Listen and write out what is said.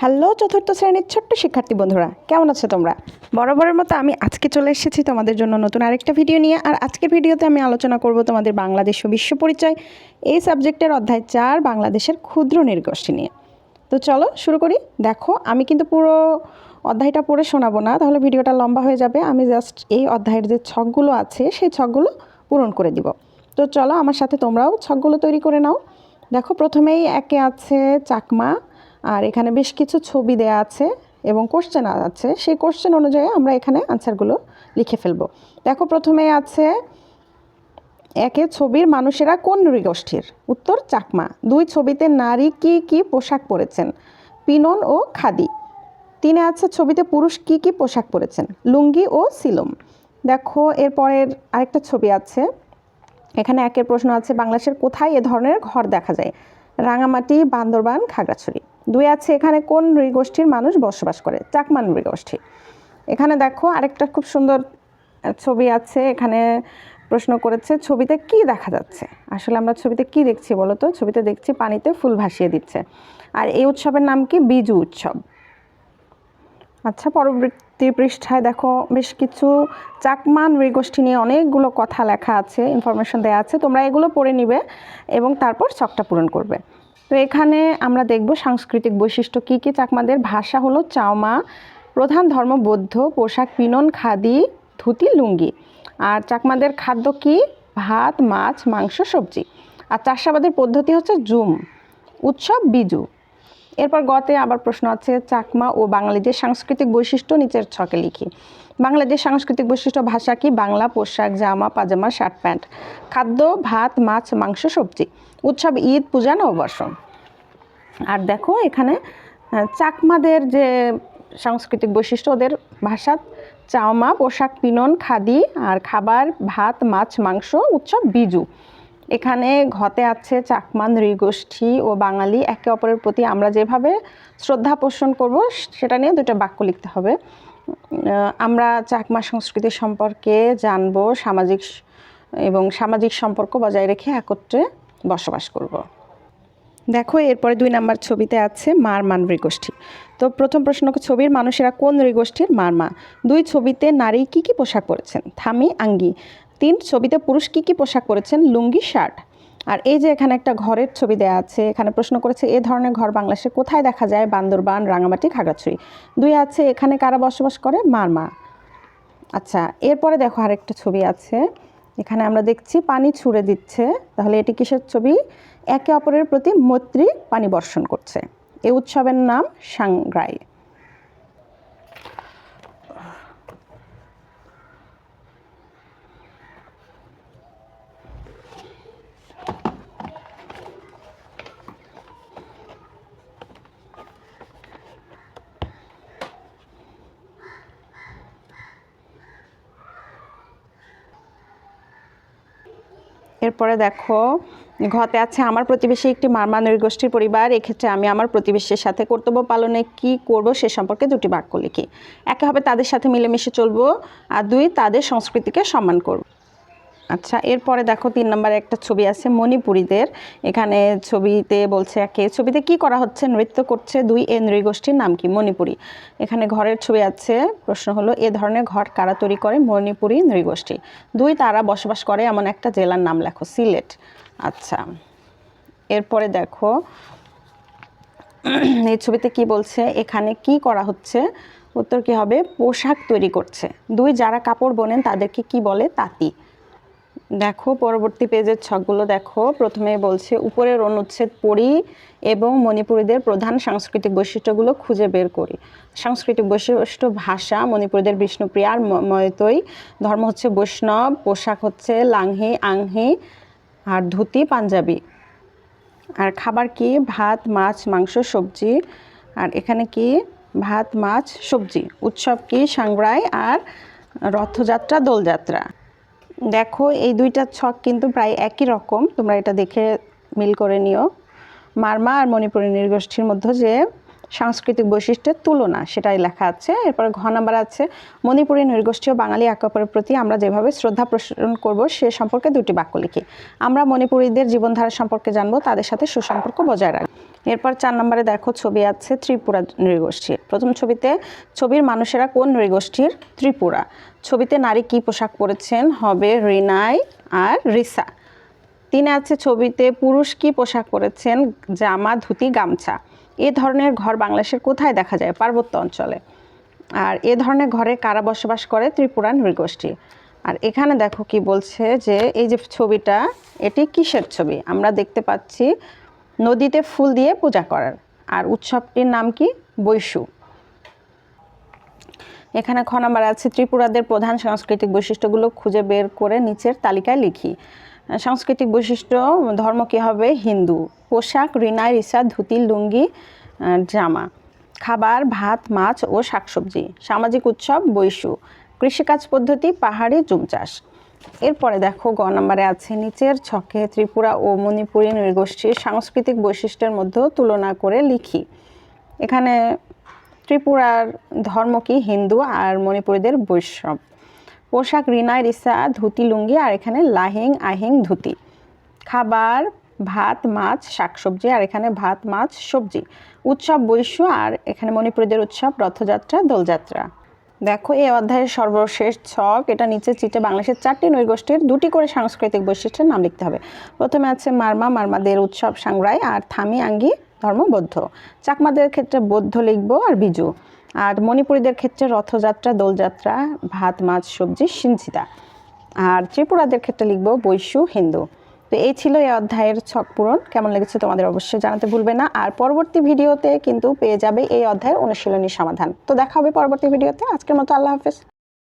Hello চতুর্থ শ্রেণির ছোট্ট শিক্ষার্থী বন্ধুরা, কেমন আছো তোমরা? বরাবরের মতো আমি আজকে চলে এসেছি তোমাদের জন্য নতুন আরেকটা ভিডিও নিয়ে, আর আজকের ভিডিওতে আমি আলোচনা করব তোমাদের বাংলাদেশ ও বিশ্ব পরিচয়। এই সাবজেক্টের অধ্যায় চার, বাংলাদেশের ক্ষুদ্র নৃগোষ্ঠী নিয়ে। তো চলো শুরু করি। দেখো, আমি কিন্তু পুরো অধ্যায়টা পড়ে শোনাবো না, তাহলে ভিডিওটা লম্বা হয়ে যাবে। আমি জাস্ট এই অধ্যায়ের যে ছকগুলো আছে, সেই ছকগুলো পূরণ করে দিব। তো চলো আমার সাথে তোমরাও ছকগুলো তৈরি করে নাও। দেখো, প্রথমেই একে আছে চাকমা আর এখানে বেশ কিছু ছবি দেয়া আছে এবং কোশ্চেন আছে। সেই কোশ্চেন অনুযায়ী আমরা এখানে আনসারগুলো লিখে ফেলব। দেখো, প্রথমে আছে, একে ছবির মানুষেরা কোন নৃগোষ্ঠীর উত্তর, চাকমা। দুই ছবিতে নারী কি কি পোশাক পরেছেন? পিনন ও খাদি। তিনে আছে ছবিতে পুরুষ কি কি পোশাক পরেছেন? লুঙ্গি ও সিলম। দেখো, এরপরের আরেকটা ছবি আছে। এখানে একের প্রশ্ন আছে, বাংলাদেশের কোথায় এ ধরনের ঘর দেখা যায়? রাঙামাটি, বান্দরবান, খাগড়াছড়ি। দুই আছে, এখানে কোন নৃগোষ্ঠীর মানুষ বসবাস করে? চাকমা নৃগোষ্ঠী। এখানে দেখো আরেকটা খুব সুন্দর ছবি আছে, এখানে প্রশ্ন করেছে, ছবিতে কি দেখা যাচ্ছে? আসলে আমরা ছবিতে কি দেখছি বলো তো? ছবিতে দেখছি পানিতে ফুল ভাসিয়ে দিচ্ছে। আর এই উৎসবের নাম কি? বিজু উৎসব। আচ্ছা পরবর্তী পৃষ্ঠায় দেখো বেশ কিছু চাকমা নৃগোষ্ঠী নিয়ে অনেকগুলো কথা লেখা আছে ইনফরমেশন দেওয়া আছে, তোমরা এগুলো পড়ে নিবে এবং তারপর ছকটা পূরণ করবে। তো এখানে আমরা দেখব সাংস্কৃতিক বৈশিষ্ট্য কী কী। চাকমাদের ভাষা হলো চাওমা, প্রধান ধর্ম বৌদ্ধ, পোশাক পিনন, খাদি, ধুতি, লুঙ্গি। আর চাকমাদের খাদ্য কি? ভাত, মাছ, মাংস, সবজি। আর চাষাবাদের পদ্ধতি হচ্ছে জুম, উৎসব, বিজু। এরপর গতে আবার প্রশ্ন আছে, চাকমা ও বাঙালিদের সাংস্কৃতিক বৈশিষ্ট্য নিচের ছকে লিখি। বাংলাদেশ সাংস্কৃতিক বৈশিষ্ট্য ভাষা কি? বাংলা, পোশাক, জামা, পাজামা, শার্ট, প্যান্ট। খাদ্য, ভাত, মাছ, মাংস, সবজি। উৎসব, ঈদ, পূজা নববর্ষ আর দেখো এখানে চাকমাদের যে সাংস্কৃতিক বৈশিষ্ট্য, ওদের ভাষা চাওমা, পোশাক, পিনন, খাদি, আর খাবার, ভাত, মাছ, মাংস, উৎসব, বিজু। এখানে ঘতে আছে চাকমা নৃগোষ্ঠী ও বাঙালি। একে অপরের প্রতি আমরা যেভাবে শ্রদ্ধা পোষণ করব, সেটা নিয়ে দুটো বাক্য লিখতে হবে। আমরা চাকমা সংস্কৃতি সম্পর্কে জানব, সামাজিক এবং সামাজিক সম্পর্ক বজায় রেখে একত্রে বসবাস করব। দেখো, এরপরে দুই নাম্বার ছবিতে আছে মারমা নৃগোষ্ঠী। তো প্রথম প্রশ্ন ছবির মানুষেরা কোন নৃগোষ্ঠীর মারমা দুই ছবিতে নারী কি কি পোশাক পরেছেন? থামি, আঙ্গি। তিন ছবিতে পুরুষ কি কি পোশাক পরেছেন? লুঙ্গি, শার্ট। আর এই যে এখানে একটা ঘরের ছবি দেওয়া আছে, এখানে প্রশ্ন করেছে, এ ধরনের ঘর বাংলাদেশে কোথায় দেখা যায়? বান্দরবান, রাঙামাটি খাগড়াছড়ি দুই আছে, এখানে কারা বসবাস করে? মারমা আচ্ছা এরপরে দেখো আরেকটা ছবি আছে, এখানে আমরা দেখছি, পানি ছুঁড়ে দিচ্ছে। তাহলে এটি কিসের ছবি? একে অপরের প্রতি মৈত্রী পানি বর্ষণ করছে। এই উৎসবের নাম সাংগ্রাই এরপরে দেখো, ঘতে আছে আমার প্রতিবেশী একটি মারমা নৃগোষ্ঠীর পরিবার। এক্ষেত্রে আমি আমার প্রতিবেশীর সাথে কর্তব্য পালনে কি করব সে সম্পর্কে দুটি বাক্য লিখি। একে হবে তাদের সাথে মিলেমিশে চলবো, আর দুই তাদের সংস্কৃতিকে সম্মান করব। আচ্ছা এরপরে দেখো তিন নম্বরে একটা ছবি আছে মণিপুরীদের। এখানে ছবিতে বলছে একে, ছবিতে কি করা হচ্ছে? নৃত্য করছে দুই এ নৃগোষ্ঠীর নাম কি? মণিপুরী। এখানে ঘরের ছবি আছে, প্রশ্ন হলো, এ ধরনের ঘর কারা তৈরি করে? মণিপুরী নৃগোষ্ঠী। দুই, তারা বসবাস করে এমন একটা জেলার নাম লেখো, সিলেট। আচ্ছা এরপরে দেখো, এই ছবিতে কি বলছে? এখানে কি করা হচ্ছে? উত্তর কি হবে? পোশাক তৈরি করছে। দুই, যারা কাপড় বোনেন তাদেরকে কি বলে? তাঁতি। দেখো, পরবর্তী পেজের ছকগুলো দেখো। প্রথমে বলছে, উপরের অনুচ্ছেদ পড়ি এবং মণিপুরীদের প্রধান সাংস্কৃতিক বৈশিষ্ট্যগুলো খুঁজে বের করি। সাংস্কৃতিক বৈশিষ্ট্য ভাষা, মণিপুরীদের বিষ্ণুপ্রিয়া আর ম- ধর্ম হচ্ছে বৈষ্ণব, পোশাক হচ্ছে লাংহি, আংহি আর ধুতি, পাঞ্জাবি। আর খাবার কি? ভাত, মাছ, মাংস, সবজি। আর এখানে কি? ভাত, মাছ, সবজি। উৎসব কি? সাংগ্রাই আর রথযাত্রা, দোলযাত্রা। দেখো, এই দুইটা ছক কিন্তু প্রায় একই রকম। তোমরা এটা দেখে মিল করে নিও। মারমা আর মণিপুরী নৃগোষ্ঠীর মধ্যে যে সাংস্কৃতিক বৈশিষ্ট্যের তুলনা, সেটাই লেখা আছে। এরপরে ঘ নাম্বার আছে, মণিপুরী নৃগোষ্ঠী ও বাঙালি একে অপরের প্রতি আমরা যেভাবে শ্রদ্ধা প্রসারণ করব, সে সম্পর্কে দুটি বাক্য লিখি। আমরা মণিপুরীদের জীবনধারা সম্পর্কে জানব, তাদের সাথে সুসম্পর্ক বজায় রাখব। এরপর চার নম্বরে দেখো ছবি আছে ত্রিপুরা নৃগোষ্ঠীর। প্রথম ছবিতে ছবির মানুষেরা কোন নৃগোষ্ঠীর? ত্রিপুরা। ছবিতে নারী কি পোশাক পরেছেন? হবে রিনাই আর রিসা। তিনে আছে ছবিতে পুরুষ কি পোশাক পরেছেন? জামা, ধুতি, গামছা। এ ধরনের ঘর বাংলাদেশের কোথায় দেখা যায়? পার্বত্য অঞ্চলে। আর এ ধরনের ঘরে কারা বসবাস করে? ত্রিপুরা নৃগোষ্ঠী। আর এখানে দেখো কি বলছে যে, এই যে ছবিটা, এটি কিসের ছবি? আমরা দেখতে পাচ্ছি নদীতে ফুল দিয়ে পূজা করার। আর উৎসবটির নাম কি? বৈশু। এখানে খ নাম্বার আছে, ত্রিপুরাদের প্রধান সাংস্কৃতিক বৈশিষ্ট্যগুলো খুঁজে বের করে নিচের তালিকায় লিখি। সাংস্কৃতিক বৈশিষ্ট্য, ধর্ম কী হবে? হিন্দু। পোশাক রিনাই রিসা ধুতি, লুঙ্গি জামা। খাবার, ভাত, মাছ ও শাকসবজি। সামাজিক উৎসব, বৈশু। কৃষিকাজ পদ্ধতি, পাহাড়ি জুম চাষ। এরপরে দেখো গ নম্বরে আছে, নিচের ছকে ত্রিপুরা ও মণিপুরী নৃগোষ্ঠীর সাংস্কৃতিক বৈশিষ্ট্যের মধ্যে তুলনা করে লিখি। এখানে ত্রিপুরার ধর্ম কি? হিন্দু আর মণিপুরীদের বৈষ্ণব। পোশাক রিনাই রিসা ধুতি, লুঙ্গি আর এখানে লাহিং, আহিং, ধুতি। খাবার, ভাত, মাছ, শাকসবজি আর এখানে ভাত, মাছ, সবজি। উৎসব বৈশ্য আর এখানে মণিপুরীদের উৎসব, রথযাত্রা, দোলযাত্রা। দেখো, এই অধ্যায়ের সর্বশেষ ছক, এটা নিচে চিটে বাংলাদেশের চারটি নৈগোষ্ঠীর দুটি করে সাংস্কৃতিক বৈশিষ্ট্যের নাম লিখতে হবে। প্রথমে আছে মারমা, মারমাদের উৎসব সাংরাই আর থামি আঙ্গি, ধর্ম বৌদ্ধ। চাকমাদের ক্ষেত্রে বৌদ্ধ লিখব আর বিজু। আর মণিপুরীদের ক্ষেত্রে রথযাত্রা, দোলযাত্রা, ভাত, মাছ, সবজি সিঞ্চিতা আর ত্রিপুরাদের ক্ষেত্রে লিখব বৈশু, হিন্দু। তো এই ছিল এই অধ্যায়ের ছক পূরণ। কেমন লেগেছে তোমাদের অবশ্যই জানাতে ভুলবে না। আর পরবর্তী ভিডিওতে কিন্তু পেয়ে যাবে এই অধ্যায়ের অনুশীলনী সমাধান। তো দেখা হবে পরবর্তী ভিডিওতে। আজকের মতো আল্লাহ হাফেজ।